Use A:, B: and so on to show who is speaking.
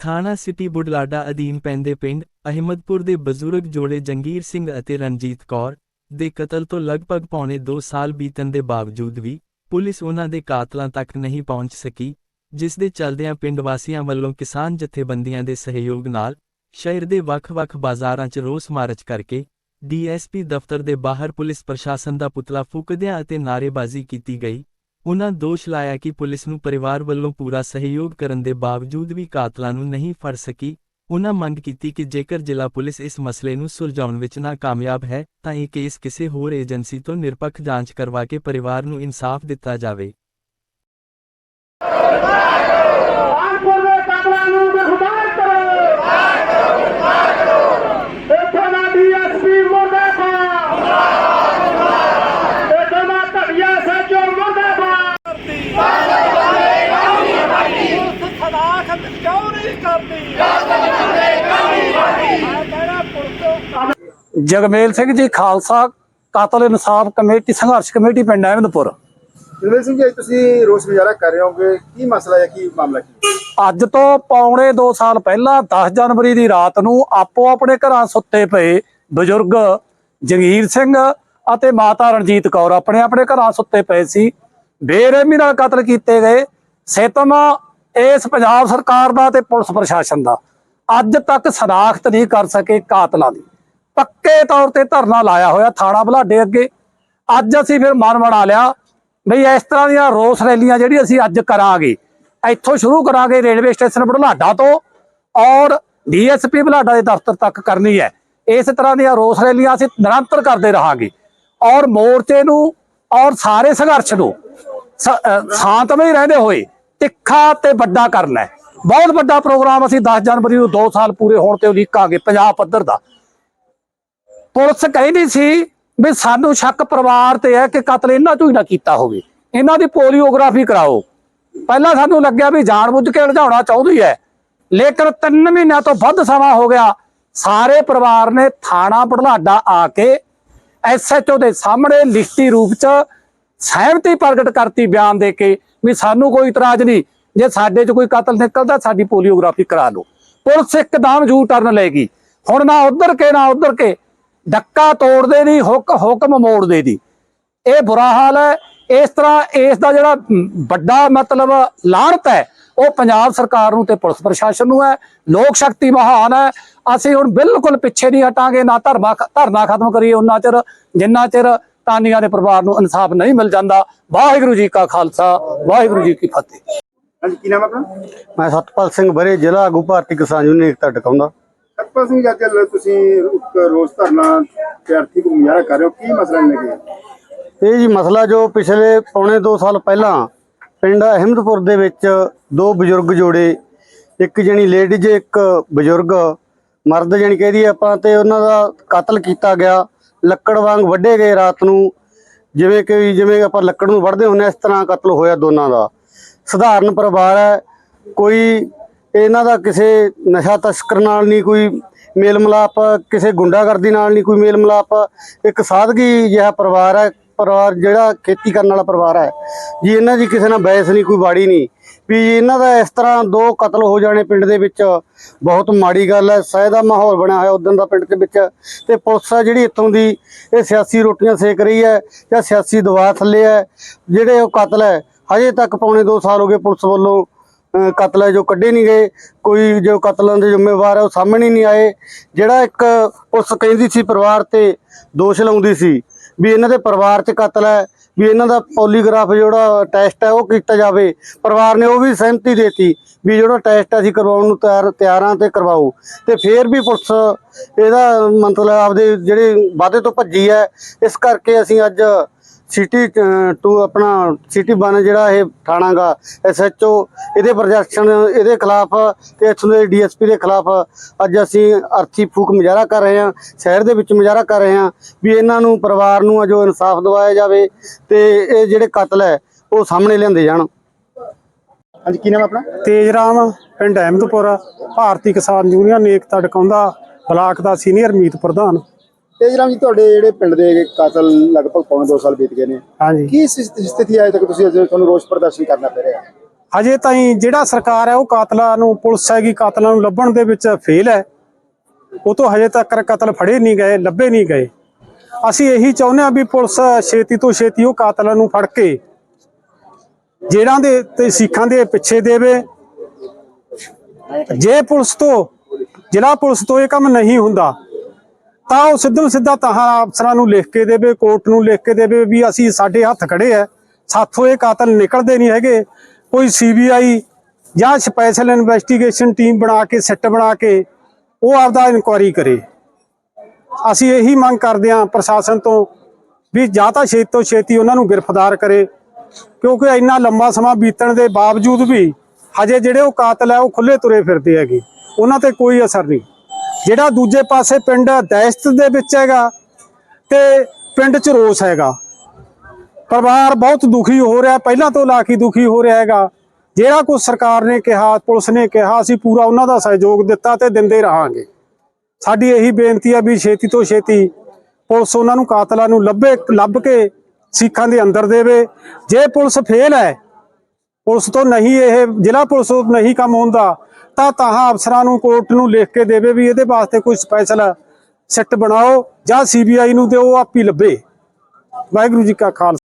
A: ਥਾਣਾ ਸਿਟੀ ਬੁਢਲਾਡਾ ਅਧੀਨ ਪੈਂਦੇ ਪਿੰਡ ਅਹਿਮਦਪੁਰ ਦੇ ਬਜ਼ੁਰਗ ਜੋੜੇ ਜੰਗੀਰ ਸਿੰਘ ਅਤੇ ਰਣਜੀਤ ਕੌਰ ਦੇ ਕਤਲ ਤੋਂ ਲਗਭਗ ਪੌਣੇ 2 ਸਾਲ ਬੀਤਣ ਦੇ ਬਾਵਜੂਦ ਵੀ ਪੁਲਿਸ ਉਹਨਾਂ ਦੇ ਕਾਤਲਾਂ ਤੱਕ ਨਹੀਂ ਪਹੁੰਚ ਸਕੀ, ਜਿਸ ਦੇ ਚਲਦਿਆਂ ਪਿੰਡ ਵਾਸੀਆਂ ਵੱਲੋਂ ਕਿਸਾਨ ਜਥੇਬੰਦੀਆਂ ਦੇ ਸਹਿਯੋਗ ਨਾਲ ਸ਼ਹਿਰ ਦੇ ਵੱਖ-ਵੱਖ ਬਾਜ਼ਾਰਾਂ 'ਚ ਰੋਸ ਮਾਰਚ ਕਰਕੇ ਡੀਐਸਪੀ ਦਫ਼ਤਰ ਦੇ ਬਾਹਰ ਪੁਲਿਸ ਪ੍ਰਸ਼ਾਸਨ ਦਾ ਪੁਤਲਾ ਫੂਕਦਿਆਂ ਅਤੇ ਨਾਅਰੇਬਾਜ਼ੀ ਕੀਤੀ ਗਈ। ਉਨ੍ਹਾਂ ਦੋਸ਼ ਲਾਇਆ ਕਿ ਪੁਲਿਸ ਨੂੰ ਪਰਿਵਾਰ ਵੱਲੋਂ ਪੂਰਾ ਸਹਿਯੋਗ ਕਰਨ ਦੇ ਬਾਵਜੂਦ ਵੀ ਕਾਤਲਾਂ ਨੂੰ ਨਹੀਂ ਫੜ ਸਕੀ। ਉਨ੍ਹਾਂ ਮੰਗ ਕੀਤੀ ਕਿ ਜੇਕਰ ਜ਼ਿਲ੍ਹਾ ਪੁਲਿਸ ਇਸ ਮਸਲੇ ਨੂੰ ਸੁਲਝਾਉਣ ਵਿੱਚ ਨਾਕਾਮਯਾਬ ਹੈ, ਤਾਂ ਇਹ ਕੇਸ ਕਿਸੇ ਹੋਰ ਏਜੰਸੀ ਤੋਂ ਨਿਰਪੱਖ ਜਾਂਚ ਕਰਵਾ ਕੇ ਪਰਿਵਾਰ ਨੂੰ ਇਨਸਾਫ ਦਿੱਤਾ ਜਾਵੇ
B: ਕਾਨਪੁਰ ਦੇ ਕਤਲਾਂ ਨੂੰ ਗ੍ਰਿਫਤਾਰ ਕਰੋ ਇੱਥੋਂ ਦਾ ਡੀਐਸਪੀ ਮੁਰਦਾਬਾਦ ਇੱਥੋਂ ਦਾ ਧੜੀਆ ਸੱਚੋ ਮੁਰਦਾਬਾਦ
C: ਸਦਾਖਤ ਕਿਉਂ ਨਹੀਂ ਕਰਦੀ ਮੈਂ ਕਹਿਣਾ ਪੁਲਿਸ
D: ਜਗਮੇਲ ਸਿੰਘ ਜੀ ਖਾਲਸਾ ਕਾਤਲ ਇਨਸਾਫ ਕਮੇਟੀ ਸੰਘਰਸ਼ ਕਮੇਟੀ ਪਿੰਡ ਅਹਿਮਦਪੁਰ।
E: ਜਗਮੇਲ ਸਿੰਘ ਜੀ ਤੁਸੀਂ ਰੋਸ ਮੁਜ਼ਾਹਰਾ ਕਰ ਰਹੇ ਹੋਗੇ ਕੀ ਮਸਲਾ ਹੈ ਕੀ ਮਾਮਲਾ ਕੀ?
D: ਅੱਜ ਤੋਂ ਪੌਣੇ 2 ਸਾਲ ਪਹਿਲਾਂ 10 ਜਨਵਰੀ ਦੀ ਰਾਤ ਨੂੰ ਆਪੋ ਆਪਣੇ ਘਰਾਂ ਸੁੱਤੇ ਪਏ ਬਜ਼ੁਰਗ ਜੰਗੀਰ ਸਿੰਘ ਅਤੇ ਮਾਤਾ ਰਣਜੀਤ ਕੌਰ ਆਪਣੇ ਆਪਣੇ ਘਰਾਂ ਸੁੱਤੇ ਪਏ ਸੀ। ਬੇਰਹਿਮੀ ਨਾਲ ਕਤਲ ਕੀਤੇ ਗਏ। ਸਿਤਮ ਇਸ ਪੰਜਾਬ ਸਰਕਾਰ ਦਾ ਤੇ ਪੁਲਿਸ ਪ੍ਰਸ਼ਾਸਨ ਦਾ ਅੱਜ ਤੱਕ ਸ਼ਨਾਖਤ ਨਹੀਂ ਕਰ ਸਕੇ ਕਾਤਲਾਂ ਦੀ। ਪੱਕੇ ਤੌਰ ਤੇ ਧਰਨਾ ਲਾਇਆ ਹੋਇਆ ਥਾਣਾ ਬਲਾਡੇ ਅੱਗੇ। ਅੱਜ ਅਸੀਂ ਫਿਰ ਮਨ ਬਣਾ ਲਿਆ ਵੀ ਇਸ ਤਰ੍ਹਾਂ ਦੀਆਂ ਰੋਸ ਰੈਲੀਆਂ ਜਿਹੜੀ ਅਸੀਂ ਅੱਜ ਕਰਾਂਗੇ, ਇੱਥੋਂ ਸ਼ੁਰੂ ਕਰਾਂਗੇ ਰੇਲਵੇ ਸਟੇਸ਼ਨ ਬੁਢਲਾਡਾ ਤੋਂ ਔਰ ਡੀਐਸਪੀ ਬੁਢਲਾਡਾ ਦੇ ਦਫ਼ਤਰ ਤੱਕ ਕਰਨੀ ਹੈ। ਇਸ ਤਰ੍ਹਾਂ ਦੀਆਂ ਰੋਸ ਰੈਲੀਆਂ ਅਸੀਂ ਨਿਰੰਤਰ ਕਰਦੇ ਰਹਾਂਗੇ ਔਰ ਮੋਰਚੇ ਨੂੰ ਔਰ ਸਾਰੇ ਸੰਘਰਸ਼ ਨੂੰ ਸ਼ਾਂਤਮਈ ਰਹਿੰਦੇ ਹੋਏ ਤਿੱਖਾ ਤੇ ਵੱਡਾ ਕਰਨਾ ਹੈ ਬਹੁਤ ਵੱਡਾ ਪ੍ਰੋਗਰਾਮ ਅਸੀਂ 10 ਜਨਵਰੀ ਨੂੰ 2 ਸਾਲ ਪੂਰੇ ਹੋਣ ਤੇ ਉਲੀਕਾਂਗੇ ਪੰਜਾਬ ਪੱਧਰ ਦਾ। ਪੁਲਿਸ ਕਹਿੰਦੀ ਸੀ ਵੀ ਸਾਨੂੰ ਸ਼ੱਕ ਪਰਿਵਾਰ ਤੇ ਹੈ ਕਿ ਕਤਲ ਇਹਨਾਂ ਚੋਂ ਹੀ ਨਾ ਕੀਤਾ ਹੋਵੇ। ਇਹਨਾਂ ਦੀ ਪੋਲੀਓਗ੍ਰਾਫੀ ਕਰਾਓ। ਪਹਿਲਾਂ ਸਾਨੂੰ ਲੱਗਿਆ ਵੀ ਜਾਣਬੁੱਝ ਕੇ ਉਲਝਾਉਣਾ ਚਾਹੁੰਦੀ ਹੈ। ਲੇਕਿਨ 3 ਮਹੀਨਿਆਂ ਤੋਂ ਵੱਧ ਸਮਾਂ ਹੋ ਗਿਆ। ਸਾਰੇ ਪਰਿਵਾਰ ਨੇ ਥਾਣਾ ਬੜਲਾਡਾ ਆ ਕੇ ਐਸਐਚਓ ਦੇ ਸਾਹਮਣੇ ਲਿਖਤੀ ਰੂਪ ਚ ਸਹਿਮਤੀ ਪ੍ਰਗਟ ਕਰਤੀ ਬਿਆਨ ਦੇ ਕੇ ਵੀ ਸਾਨੂੰ ਕੋਈ ਇਤਰਾਜ਼ ਨਹੀਂ। ਜੇ ਸਾਡੇ 'ਚ ਕੋਈ ਕਤਲ ਨਿਕਲਦਾ, ਸਾਡੀ ਪੋਲੀਓਗ੍ਰਾਫੀ ਕਰਾ ਲਓ। ਪੁਲਿਸ ਇੱਕਦਮ ਯੂ ਟਰਨ ਲੈਗੀ ਹੁਣ ਨਾ ਉਧਰ ਕੇ, ਨਾ ਉਧਰ ਕੇ। ਡੱਕਾ ਤੋੜਦੇ ਨਹੀਂ, ਹੁਕ, ਹੁਕਮ ਮੋੜਦੇ ਦੀ ਇਹ ਬੁਰਾ ਹਾਲ ਹੈ। ਇਸ ਤਰ੍ਹਾਂ ਇਸ ਦਾ ਜਿਹੜਾ ਵੱਡਾ ਮਤਲਬ ਲਾਹਣਤ ਹੈ, ਉਹ ਪੰਜਾਬ ਸਰਕਾਰ ਨੂੰ ਤੇ ਪੁਲਿਸ ਪ੍ਰਸ਼ਾਸਨ ਨੂੰ ਹੈ। ਲੋਕ ਸ਼ਕਤੀ ਮਹਾਨ ਹੈ। ਅਸੀਂ ਹੁਣ ਬਿਲਕੁਲ ਪਿੱਛੇ ਨਹੀਂ ਹਟਾਂਗੇ, ਨਾ ਧਰਮਾ ਧਰਨਾ ਖਤਮ ਕਰੀਏ ਉਹਨਾਂ ਚਿਰ, ਜਿੰਨਾ ਚਿਰ ਤਾਨੀਆਂ ਦੇ ਪਰਿਵਾਰ ਨੂੰ ਇਨਸਾਫ ਨਹੀਂ ਮਿਲ ਜਾਂਦਾ। ਵਾਹਿਗੁਰੂ ਜੀ ਕਾ ਖਾਲਸਾ ਵਾਹਿਗੁਰੂ ਜੀ ਕੀ ਫਤਿਹ।
E: ਹਾਂਜੀ ਕੀ ਨਾਮ ਆਪਣਾ?
F: ਮੈਂ ਸਤਪਾਲ ਸਿੰਘ ਬਰੇ ਜ਼ਿਲ੍ਹਾ ਆਗੂ ਭਾਰਤੀ ਕਿਸਾਨ ਯੂਨੀਅਨ ਏਕਤਾ ਟਿਕਾਉਂਦਾ
E: ਸਤਪਾਲ ਸਿੰਘ ਜੀ ਅੱਜ ਤੁਸੀਂ ਇੱਕ ਰੋਸ ਧਰਨਾ ਵਿਦਿਆਰਥੀ ਨੂੰ ਮੁਜ਼ਾਹਰਾ ਕਰ ਰਹੇ ਹੋ। ਕੀ ਮਸਲਾ ਕਿ
F: ਇਹ ਜੀ ਮਸਲਾ ਜੋ ਪਿਛਲੇ ਪੌਣੇ 2 ਸਾਲ ਪਹਿਲਾਂ ਪਿੰਡ ਅਹਿਮਦਪੁਰ ਦੇ ਵਿੱਚ ਦੋ ਬਜ਼ੁਰਗ ਜੋੜੇ ਇੱਕ ਜਣੀ ਲੇਡੀਜ਼ ਇੱਕ ਬਜ਼ੁਰਗ ਮਰਦ ਜਣੀ ਕਹਦੀ ਆਪਾਂ ਤੇ ਉਹਨਾਂ ਦਾ ਕਤਲ ਕੀਤਾ ਗਿਆ। ਲੱਕੜ ਵਾਂਗ ਵੱਢੇ ਗਏ ਰਾਤ ਨੂੰ। ਜਿਵੇਂ ਕਿ ਜਿਵੇਂ ਆਪਾਂ ਲੱਕੜ ਨੂੰ ਵੱਢਦੇ ਹੁੰਦੇ ਹਾਂ, ਇਸ ਤਰ੍ਹਾਂ ਕਤਲ ਹੋਇਆ ਦੋਨਾਂ ਦਾ। ਸਧਾਰਨ ਪਰਿਵਾਰ ਹੈ। ਕੋਈ ਇਹਨਾਂ ਦਾ ਕਿਸੇ ਨਸ਼ਾ ਤਸਕਰ ਨਾਲ ਨਹੀਂ ਕੋਈ ਮੇਲ ਮਿਲਾਪ ਕਿਸੇ ਗੁੰਡਾਗਰਦੀ ਨਾਲ ਨਹੀਂ ਕੋਈ ਮੇਲ ਮਿਲਾਪ। ਇੱਕ ਸਾਦਗੀ ਜਿਹਾ ਪਰਿਵਾਰ ਹੈ। ਪਰਿਵਾਰ ਜਿਹੜਾ ਖੇਤੀ ਕਰਨ ਵਾਲਾ ਪਰਿਵਾਰ ਹੈ। ਜੀ ਇਹਨਾਂ ਦੀ ਕਿਸੇ ਨਾਲ ਬੈਸ ਨਹੀਂ ਕੋਈ ਬਾੜੀ ਨਹੀਂ। ਵੀ ਇਹਨਾਂ ਦਾ ਇਸ ਤਰ੍ਹਾਂ ਦੋ ਕਤਲ ਹੋ ਜਾਣੇ ਪਿੰਡ ਦੇ ਵਿੱਚ। ਬਹੁਤ ਮਾੜੀ ਗੱਲ ਹੈ, ਸਹਿ ਦਾ ਮਾਹੌਲ ਬਣਿਆ ਹੋਇਆ ਉਦੋਂ ਦਾ ਪਿੰਡ ਦੇ ਵਿੱਚ। ਤੇ ਪੁਲਿਸ ਹੈ ਜਿਹੜੀ ਇੱਥੋਂ ਦੀ, ਇਹ ਸਿਆਸੀ ਰੋਟੀਆਂ ਸੇਕ ਰਹੀ ਹੈ ਜਾਂ ਸਿਆਸੀ ਦਬਾਅ ਥੱਲੇ ਹੈ, ਜਿਹੜੇ ਉਹ ਕਤਲ ਹੈ, ਹਜੇ ਤੱਕ ਪੌਣੇ 2 ਸਾਲ ਹੋ ਗਏ ਪੁਲਿਸ ਵੱਲੋਂ ਕਤਲ ਹੈ ਜੋ ਕੱਢੇ ਨਹੀਂ ਗਏ। ਕੋਈ ਜੋ ਕਤਲਾਂ ਦੇ ਜ਼ਿੰਮੇਵਾਰ ਹੈ, ਉਹ ਸਾਹਮਣੇ ਨਹੀਂ ਆਏ। ਜਿਹੜਾ ਇੱਕ ਪੁਲਿਸ ਕਹਿੰਦੀ ਸੀ ਪਰਿਵਾਰ ਤੇ ਦੋਸ਼ ਲਾਉਂਦੀ ਸੀ ਵੀ ਇਹਨਾਂ ਦੇ ਪਰਿਵਾਰ 'ਚ ਕਤਲ ਹੈ ਵੀ ਇਹਨਾਂ ਦਾ ਪੋਲੀਗ੍ਰਾਫ ਜਿਹੜਾ ਟੈਸਟ ਹੈ ਉਹ ਕੀਤਾ ਜਾਵੇ। ਪਰਿਵਾਰ ਨੇ ਉਹ ਵੀ ਸਹਿਮਤੀ ਦਿੱਤੀ ਵੀ ਜਿਹੜਾ ਟੈਸਟ ਅਸੀਂ ਕਰਵਾਉਣ ਨੂੰ ਤਿਆਰ ਤਿਆਰਾਂ ਤੇ ਕਰਵਾਓ। ਤੇ ਫੇਰ ਵੀ ਪੁਲਿਸ ਇਹਦਾ ਮਤਲਬ ਆਪਦੇ ਜਿਹੜੇ ਵਾਅਦੇ ਤੋਂ ਭੱਜੀ ਹੈ, ਇਸ ਕਰਕੇ ਅਸੀਂ ਅੱਜ ਸਿਟੀ ਟੂ ਆਪਣਾ ਸਿਟੀ ਬਨ ਜਿਹੜਾ ਇਹ ਥਾਣਾਗਾ ਐਸਐਚਓ ਇਹਦੇ ਪ੍ਰੋਜੈਕਸ਼ਨ ਇਹਦੇ ਖਿਲਾਫ ਤੇ ਇੱਥੋਂ ਦੇ ਡੀਐਸਪੀ ਦੇ ਖਿਲਾਫ ਅੱਜ ਅਸੀਂ ਅਰਥੀ ਫੂਕ ਮੁਜ਼ਾਹਰਾ ਕਰ ਰਹੇ ਹਾਂ ਸ਼ਹਿਰ ਦੇ ਵਿੱਚ ਮੁਜ਼ਾਹਰਾ ਕਰ ਰਹੇ ਹਾਂ ਵੀ ਇਹਨਾਂ ਨੂੰ ਪਰਿਵਾਰ ਨੂੰ ਜੋ ਇਨਸਾਫ ਦਿਵਾਇਆ ਜਾਵੇ ਤੇ ਇਹ ਜਿਹੜੇ ਕਤਲ ਹੈ ਉਹ ਸਾਹਮਣੇ ਲਿਆਂਦੇ ਜਾਣ।
E: ਹਾਂਜੀ ਕੀ ਨਾਮ ਆਪਣਾ?
D: ਤੇਜ ਰਾਮ ਪਿੰਡ ਅਹਿਮਦਪੁਰ ਭਾਰਤੀ ਕਿਸਾਨ ਯੂਨੀਅਨ ਏਕਤਾ ਟਿਕਾਉਂਦਾ ਬਲਾਕ ਦਾ ਸੀਨੀਅਰ ਮੀਤ ਪ੍ਰਧਾਨ।
E: ਤੇਜਰਾਮ ਜੀ ਤੁਹਾਡੇ ਜਿਹੜੇ ਪਿੰਡ ਦੇ ਕਾਤਲ ਲਗਭਗ ਪੌਣੇ 2 ਸਾਲ ਬੀਤ ਗਏ ਨੇ।
D: ਹਾਂਜੀ।
E: ਕੀ ਸਥਿ- ਸਥਿਤੀ ਆਏ ਤੱਕ ਤੁਸੀਂ ਅੱਜ ਤੁਹਾਨੂੰ ਰੋਸ ਪ੍ਰਦਰਸ਼ਨ ਕਰਨਾ ਪੈ ਰਿਹਾ?
B: ਹਜੇ ਤਾਈਂ ਜਿਹੜਾ ਸਰਕਾਰ ਹੈ ਉਹ ਕਾਤਲਾਂ ਨੂੰ ਪੁਲਿਸ ਹੈਗੀ ਕਾਤਲਾਂ ਨੂੰ ਲੱਭਣ ਦੇ ਵਿੱਚ ਫੇਲ ਹੈ। ਉਹ ਤੋਂ ਹਜੇ ਤੱਕ ਕਤਲ ਫੜੇ ਨਹੀਂ ਗਏ ਲੱਭੇ ਨਹੀਂ ਗਏ। ਅਸੀਂ ਇਹੀ ਚਾਹੁੰਦੇ ਹਾਂ ਵੀ ਪੁਲਿਸ ਛੇਤੀ ਤੋਂ ਛੇਤੀ ਉਹ ਕਾਤਲਾਂ ਨੂੰ ਫੜ ਕੇ ਜਿਹੜਾ ਦੇ ਤੇ ਸਿੱਖਾਂ ਦੇ ਪਿੱਛੇ ਦੇਵੇ। ਜੇ ਪੁਲਿਸ ਤੋਂ ਜ਼ਿਲ੍ਹਾ ਪੁਲਿਸ ਤੋਂ ਇਹ ਕੰਮ ਨਹੀਂ ਹੁੰਦਾ ਤਾਂ ਉਹ ਸਿੱਧੂ ਸਿੱਧਾ ਤਹਾਂ ਅਫਸਰਾਂ ਨੂੰ ਲਿਖ ਕੇ ਦੇਵੇ, ਕੋਰਟ ਨੂੰ ਲਿਖ ਕੇ ਦੇਵੇ ਵੀ ਅਸੀਂ ਸਾਡੇ ਹੱਥ ਖੜੇ ਆ। ਸਾਥੋਂ ਇਹ ਕਾਤਲ ਨਿਕਲਦੇ ਨਹੀਂ ਹੈਗੇ। ਕੋਈ ਸੀਬੀਆਈ ਜਾਂ ਸਪੈਸ਼ਲ ਇਨਵੈਸਟੀਗੇਸ਼ਨ ਟੀਮ ਬਣਾ ਕੇ, ਸੈੱਟ ਬਣਾ ਕੇ ਉਹ ਆਪਦਾ ਇਨਕੁਆਇਰੀ ਕਰੇ। ਅਸੀਂ ਇਹੀ ਮੰਗ ਕਰਦੇ ਹਾਂ ਪ੍ਰਸ਼ਾਸਨ ਤੋਂ ਵੀ ਜਾਂ ਤਾਂ ਛੇਤੀ ਤੋਂ ਛੇਤੀ ਉਹਨਾਂ ਨੂੰ ਗ੍ਰਿਫਤਾਰ ਕਰੇ। ਕਿਉਂਕਿ ਇੰਨਾ ਲੰਮਾ ਸਮਾਂ ਬੀਤਣ ਦੇ ਬਾਵਜੂਦ ਵੀ ਹਜੇ ਜਿਹੜੇ ਉਹ ਕਾਤਲ ਹੈ ਉਹ ਖੁੱਲੇ ਤੁਰੇ ਫਿਰਦੇ ਹੈਗੇ। ਉਹਨਾਂ ਤੇ ਕੋਈ ਅਸਰ ਨਹੀਂ। ਜਿਹੜਾ ਦੂਜੇ ਪਾਸੇ ਪਿੰਡ ਦਹਿਸ਼ਤ ਦੇ ਵਿੱਚ ਹੈਗਾ ਤੇ ਪਿੰਡ 'ਚ ਰੋਸ ਹੈਗਾ। ਪਰਿਵਾਰ ਬਹੁਤ ਦੁਖੀ ਹੋ ਰਿਹਾ, ਪਹਿਲਾਂ ਤੋਂ ਲਾ ਕੇ ਦੁਖੀ ਹੋ ਰਿਹਾ ਹੈਗਾ। ਜਿਹੜਾ ਕੁਝ ਸਰਕਾਰ ਨੇ ਕਿਹਾ, ਪੁਲਿਸ ਨੇ ਕਿਹਾ, ਅਸੀਂ ਪੂਰਾ ਉਹਨਾਂ ਦਾ ਸਹਿਯੋਗ ਦਿੱਤਾ ਤੇ ਦਿੰਦੇ ਰਹਾਂਗੇ। ਸਾਡੀ ਇਹੀ ਬੇਨਤੀ ਹੈ ਵੀ ਛੇਤੀ ਤੋਂ ਛੇਤੀ ਪੁਲਿਸ ਉਹਨਾਂ ਨੂੰ ਕਾਤਲਾਂ ਨੂੰ ਲੱਭੇ, ਲੱਭ ਕੇ ਸਿੱਖਾਂ ਦੇ ਅੰਦਰ ਦੇਵੇ। ਜੇ ਪੁਲਿਸ ਫੇਲ ਹੈ, ਪੁਲਿਸ ਤੋਂ ਨਹੀਂ ਇਹ, ਜ਼ਿਲ੍ਹਾ ਪੁਲਿਸ ਤੋਂ ਨਹੀਂ ਕੰਮ ਹੁੰਦਾ ਤਾਂ ਅਫਸਰਾਂ ਨੂੰ ਕੋਰਟ ਨੂੰ ਲਿਖ ਕੇ ਦੇਵੇ ਵੀ ਇਹਦੇ ਵਾਸਤੇ ਕੋਈ ਸਪੈਸ਼ਲ ਸਿੱਟ ਬਣਾਓ ਜਾਂ ਸੀਬੀਆਈ ਨੂੰ ਦਿਓ ਆਪੀ ਲੱਭੇ। ਵਾਹਿਗੁਰੂ ਜੀ ਕਾ ਖਾਲਸਾ।